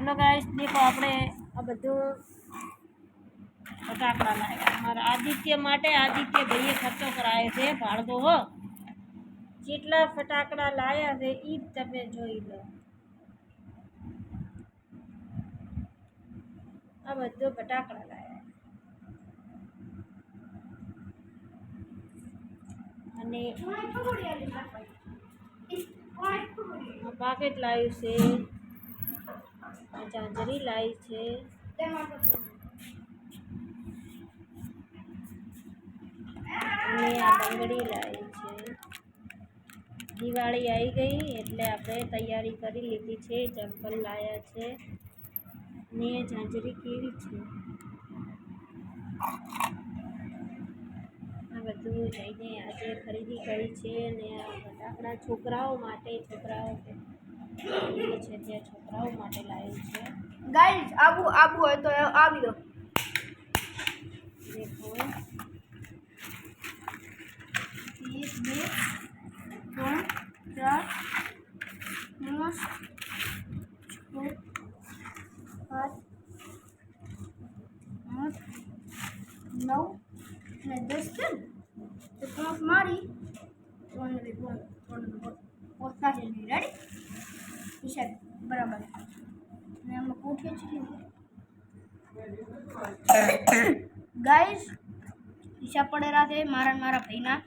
Hello guys દેખો આપણે આ બધું ફટાકડા લાવ્યા અમારા આદિત્ય માટે આદિત્ય ભાઈએ ખર્ચો કરાયો છે ભાડગો હો જેટલા ફટાકડા લાવ્યા છે એ જ તમે જોઈ લો આ બધું ફટાકડા લાવ્યા અને આ પાકેટ લાવ્યું છે ચાંદરી લાવી છે. અને આ બંગડી લાવી છે. દિવાળી આવી ગઈ એટલે આપણે તૈયારી કરી લીધી છે. ચંપલ લાવ્યા છે. ને જાંજરી કેવી છે? આ બધું જઈને આજે ખરીદી કરી છે અને આ આપણા છોકરાઓ માટે, છોકરાઓ છે ત્યાં છોકરાઓ માટે લાવ્યું છે ગાઈસ આબુ આબુ હોય તો આવી દો દેખો એક બે ત્રણ ચાર પાંચ છ સાત આઠ નવ અને દસ છે ને તો પાંચ મારી ત્રણ ને બે ત્રણ ત્રણ ને બે પોતા છે રેડી હિસાબ બરાબર અને આમાં કોઠે છે ગાઈસ હિસાબ પડેલા છે મારા ને મારા ભાઈના.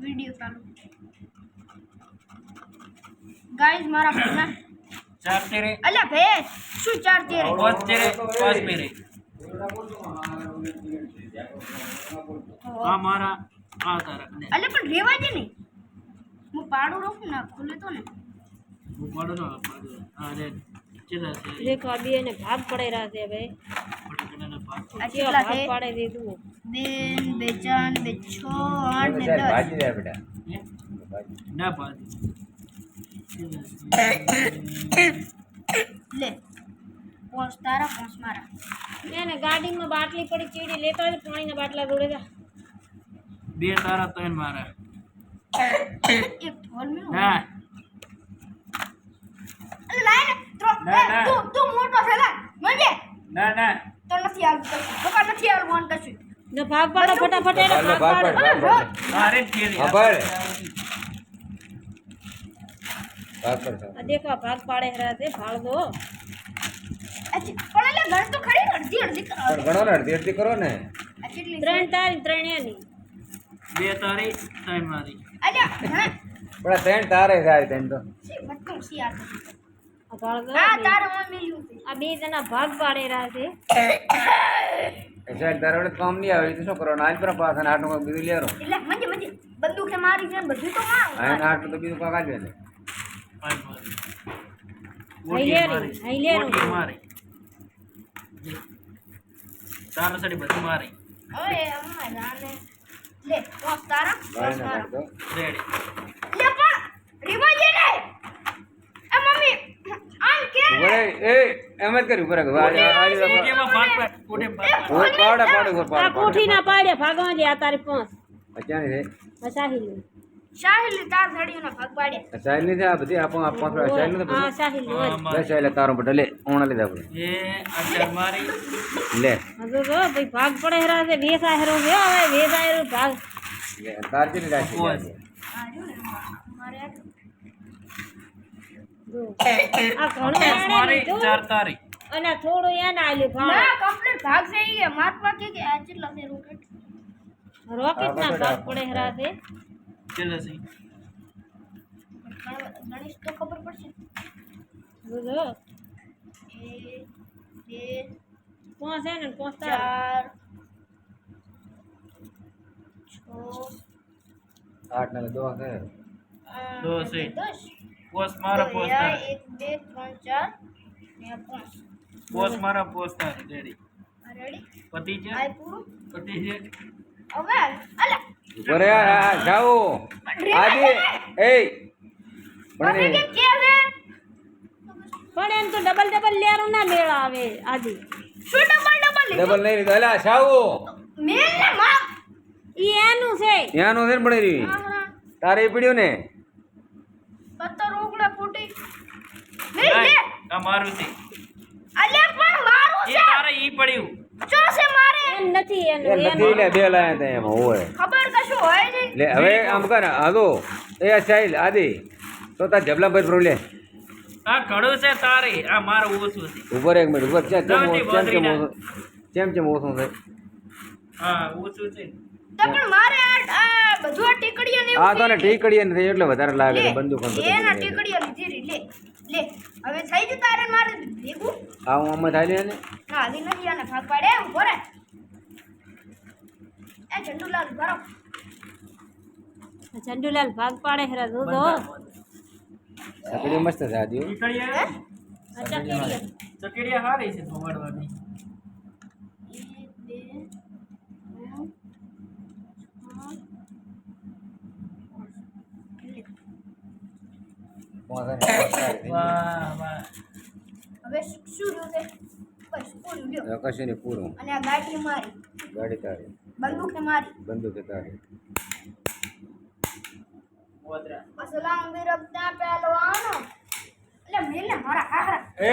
વિડિયો ચાલુ. ગાઈસ મારા ભાઈના. ચાર તેરે અલ્યા ભે શું ચાર તેરે પાંચ તેરે પાંચ મેરે આ મારા આ તારા ને અલ્યા પણ રેવા દે ને હું પાડું રોકું ના ખુલે તો ને. હું પાડો ના પાડો આ રે ચેલા છે દેખો આ બે ને ભાગ પડે રહ્યા છે હવે ફટાકડાના પાક આ કેવા કેટલા ભાગ છે પાડે દીધું બે ને બે ચાર ને બે છ આઠ ને દસ હે? ના પાડ ચેલા લે પોંચ તારા પોંચ મારા એને ગાડીમાં બાટલી પડી ચીડી લેતા હોય પાણીના બાટલા જોડે જા બે તારા ત્રણ મારા એક થોલ મેળો ના આવતું કશું પપ્પા નથી મન કશું ને ભાગ પાડો ફટાફટ એને ભાગ પાડો અરે રો આ રે તેરી આભાર. આ દેખો ભાગ પાડે રહ્યા છે ભાળ દો પણ એટલે ગણ તો ખરી અડધી અડધી કરો ગણો ને અડધી અડધી કરો ને આ કેટલી છે? ત્રણ તારી ત્રણ એની બે તારી ત્રણ મારી અલ્યા પણ ત્રણ તારે થાય ત્રણ તો સી વટકું સી આ તો. આ બે જણા ભાગ પાડે રહ્યા છે. સાઈડ તારે કામ નહીં આવે તો શું કરવાનું? આજ પર પાસ અને આટલું બીજું લેરો. એટલે મજે મજે બંદૂકે મારી છે બધું તો મારું. અને આટલું તો બીજું કાંક હાઈલેરી. મારી. તારા સડી બધી મારી. ઓય અમારા ને લે તારા. રેડી લે પણ રીવાજે ને એ મમ્મી આન કે ઊભો રહે. એ એમ જ કર્યું ભાગ પાડ પાડ પાડો કોઠી ના પાડે ભાગવા દે આ તારી પાંચ અચાની આ સાહિલ શાહિલ તાર ધડીઓનો ભાગ પાડે આ સાઈડની આ બધી આપો આપો સાઈડની હા સાહિલ નો. બસ એટલે તારો બટા લે ઓણા લીધા આપણે એ આ મારી લે. હવે જો ભાઈ ભાગ પડે રહ્યા છે વેસ આહેરો છે હવે વેસ આહેરો ભાગ. લે તાર જેટલી રાખી. રહ્યું ને મારે જો. આ ઘણું મારી ચાર તારી. અને થોડું એને આલ્યું ભાવ ના કમ્પ્લીટ ભાગ છે એ માર પર કે આ કેટલા છે રોકેટ રોકેટ ના ભાગ પડે રહ્યા છે ચેલા છે ગણેશ તો ખબર પડશે. જો જો. એક બે પાંચ ને પાંચ ચાર છ આઠ ને દો છે. દો છે. દસ. પોસ મારા પોસ તારી એક બે ત્રણ ચાર ને આ પાંચ પોસ મારા પોસ તારી રેડી આ રેડી પતિ છે આ પૂરું પતિ છે હવે અલા ઉપર આ આ જાઓ આજે એ પણ કે કે છે પણ એમ તો ડબલ ડબલ લેરું ના મેળ આવે આજે શું ડબલ ડબલ ડબલ નહીં લીધો. અલા સાવું મેળ ને માં ઈ એનું છે. એનું છે ને પડી રહ્યું તારે પીડ્યું ને? પત્તર ઓગળે ફૂટી લે લે આ મારું છે અલે પણ મારું એ છે તારે ઈ પડ્યું જો છે મારે એમ નથી એ એનું નથી લે બે લાયા તા એમ હોય ખબર કશું હોય નહીં લે હવે આમ કર હાલો એ ચાલ આદિ તો તાર જબલા પર પ્રો લે આ ઘડું છે તારે આ મારું ઓછું છે ઉપર એક મિનિટ ઉપર ચેમ ચેમ ચેમ ઓછું છે હા ઓછું છે તો પણ મારે આ આ બધું આ ટીકડીઓ ને હા તો ને ટીકડી ને એટલે વધારે લાગે છે બંદૂક. ટીકડીઓ લીધી લે. લે હવે થઈ ગયું તારે ને મારે ભેગું? આ હું આમાં થાય ને ના હજી નથી આને ભાગ પાડે એમ ભરે. એ ચંદુલાલ ભરો. ચંદુલાલ ભાગ પાડે જો તો ચકડી મસ્ત છે ચકડીયા ચકડીયા હારી છે એક બે ત્રણ વાહ વાહ હવે શું રહ્યું છે? કશું નહીં પૂરું. અને આ ગાડી મારી. ગાડી તારી. બંદૂક ને મારી. બંદૂક તારી. અસલામ બિરબતા પહેલવાનો એટલે મેલે મારા હારા. એ